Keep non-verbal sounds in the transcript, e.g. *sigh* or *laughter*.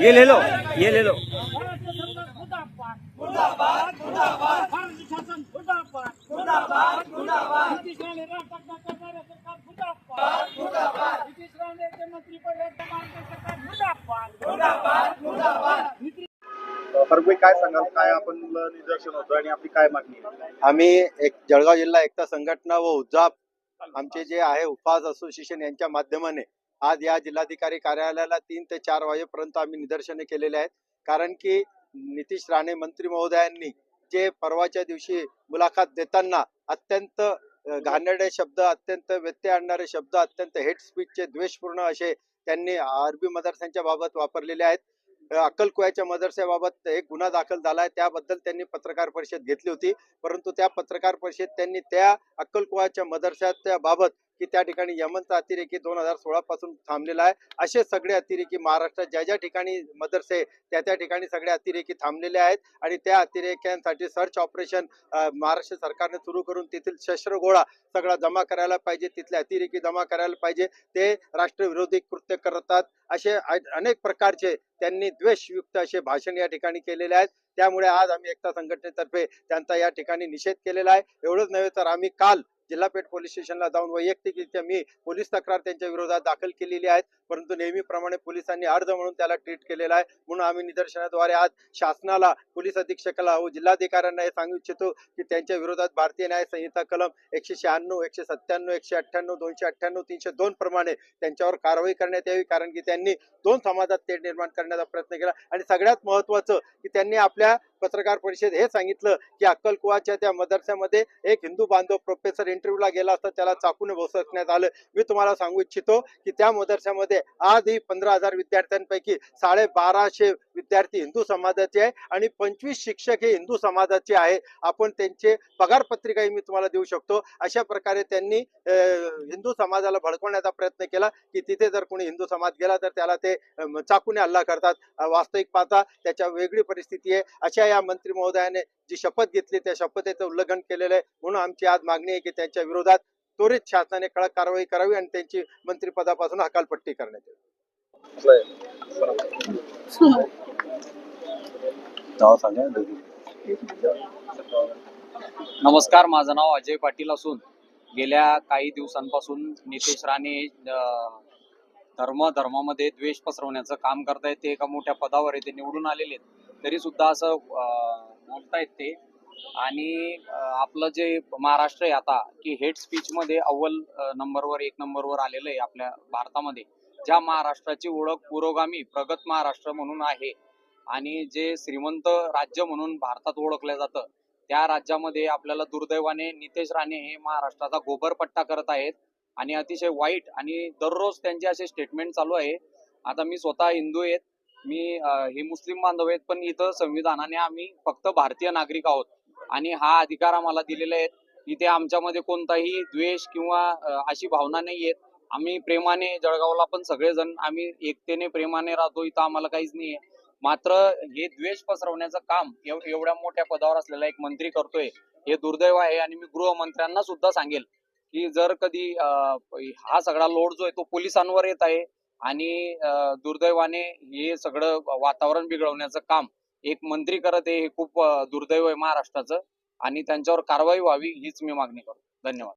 ये ले लो ये ले लो। काय सांगाल? काय आपण निदर्शन होतं आणि आपली काय मागणी आहे? आम्ही एक जळगाव जिल्हा एकता संघटना व उजाप आमचे जे आहे उपास असोसिएशन यांच्या माध्यमाने आज या जिल्हाधिकारी कार्यालयाला तीन ते चार वाजेपर्यंत आम्ही निदर्शने केलेले आहेत. कारण की नितीश राणे मंत्री महोदयांनी जे परवाच्या दिवशी मुलाखत देताना अत्यंत घाणेरडे शब्द अत्यंत व्यत्यय आणणारे शब्द अत्यंत हेट स्पीचचे द्वेषपूर्ण असे त्यांनी अरबी मदरसांच्या बाबत वापरलेले आहेत. अक्कलकुयाच्या मदरसेबाबत एक गुन्हा दाखल झाला आहे त्याबद्दल त्यांनी पत्रकार परिषद घेतली होती. परंतु त्या पत्रकार परिषद त्यांनी त्या अक्कलकुयाच्या मदरसाच्या बाबत की त्या ठिकाणी यमनचा अतिरेकी दोन हजार सोळा पासून थांबलेला आहे. असे सगळे अतिरेकी महाराष्ट्रात ज्या ज्या ठिकाणी मदरसे आहे, त्या त्या ठिकाणी सगळे अतिरेकी थांबलेले आहेत. आणि त्या अतिरेक्यांसाठी सर्च ऑपरेशन महाराष्ट्र सरकारने सुरू करून तेथील शस्त्रगोळा सगळा जमा करायला पाहिजे तिथले अतिरेकी जमा करायला पाहिजे. ते राष्ट्रविरोधी कृत्य करतात. असे अनेक प्रकारचे त्यांनी द्वेषयुक्त असे भाषण या ठिकाणी केलेले आहेत. त्यामुळे आज आम्ही एकता संघटनेतर्फे त्यांचा या ठिकाणी निषेध केलेला आहे. एवढंच नव्हे तर आम्ही काल जिल्हापेठ पोलीस स्टेशनला जाऊन वैयक्तिकरित्या मी पोलीस तक्रार त्यांच्या विरोधात दाखल केलेली आहे परंतु नेहमीप्रमाणे पोलिसांनी अर्ज म्हणून त्याला ट्रीट केलेला आहे. म्हणून आम्ही निदर्शनाद्वारे आज शासनाला पोलीस अधीक्षकाला व जिल्हाधिकाऱ्यांना हे सांगू इच्छितो की त्यांच्या विरोधात भारतीय न्याय संहिता कलम एकशे शहाण्णव एकशे सत्त्याण्णव एकशे अठ्ठ्याण्णव दोनशे अठ्ठ्याण्णव तीनशे दोन प्रमाणे त्यांच्यावर कारवाई करण्यात यावी. कारण की त्यांनी दोन समाजात तेढ निर्माण करण्याचा प्रयत्न केला. आणि सगळ्यात महत्वाचं की त्यांनी आपल्या पत्रकार परिषद हे सांगितलं की अक्कलकुवाच्या त्या मदरस्यामध्ये एक हिंदू बांधव प्रोफेसर इंटरव्ह्यूला गेला असता त्याला चाकून बसवण्यात आलं. मी तुम्हाला सांगू इच्छितो की त्या मदरस्यामध्ये आजही पंधरा हजार विद्यार्थ्यांपैकी साडे बाराशे विद्यार्थी हिंदू समाजाचे आहे आणि पंचवीस शिक्षक हे हिंदू समाजाचे आहे. आपण त्यांचे पगार पत्रिकाही मी तुम्हाला देऊ शकतो. अशा प्रकारे त्यांनी हिंदू समाजाला भडकवण्याचा प्रयत्न केला की तिथे जर कोणी हिंदू समाज गेला तर त्याला ते चाकूने हल्ला करतात. वास्तविक पाहता त्याच्या वेगळी परिस्थिती आहे. अशा या मंत्री महोदयाने जी शपथ घेतली त्या शपथेचं उल्लंघन केलेलं आहे. म्हणून आमची आज मागणी आहे की त्यांच्या विरोधात त्वरित शासनाने कडक कारवाई करावी आणि त्यांची मंत्रिपदापासून हकालपट्टी करण्यात यावी. *laughs* नमस्कार माझं नाव अजय पाटील असून गेल्या काही दिवसांपासून नितेश राणे धर्म धर्मामध्ये द्वेष पसरवण्याचं काम करतायत. ते एका मोठ्या पदावर आहे ते निवडून आलेले आहेत. तरी सुद्धा असं बोलतायत ते. आणि आपलं जे महाराष्ट्र आहे आता की हेट स्पीच मध्ये अव्वल नंबरवर एक नंबरवर आलेलं आहे आपल्या भारतामध्ये. ज्या महाराष्ट्राची ओळख पुरोगामी प्रगत महाराष्ट्र म्हणून आहे आणि जे श्रीमंत राज्य म्हणून भारतात ओळखलं जातं त्या राज्यामध्ये आपल्याला दुर्दैवाने नितेश राणे हे महाराष्ट्राचा गोबरपट्टा करत आहेत आणि अतिशय वाईट आणि दररोज त्यांचे असे स्टेटमेंट चालू आहे. आता मी स्वतः हिंदू आहेत मी हे मुस्लिम बांधव आहेत पण इथं संविधानाने आम्ही फक्त भारतीय नागरिक आहोत आणि हा अधिकार आम्हाला दिलेला आहे. इथे आमच्यामध्ये कोणताही द्वेष किंवा अशी भावना नाही आहेत आम्ही प्रेमाने जळगावला पण सगळेजण आम्ही एकतेने प्रेमाने राहतो इथं आम्हाला काहीच नाही मात्र हे द्वेष पसरवण्याचं काम एवढ्या मोठ्या पदावर असलेला एक मंत्री करतोय हे दुर्दैव आहे आणि मी गृहमंत्र्यांना सुद्धा सांगेल की जर कधी हा सगळा लोड जो आहे तो पोलिसांवर येत आहे आणि दुर्दैवाने हे सगळं वातावरण बिघडवण्याचं काम एक मंत्री करत आहे हे खूप दुर्दैव आहे महाराष्ट्राचं आणि त्यांच्यावर कारवाई व्हावी हीच मी मागणी करतो. धन्यवाद.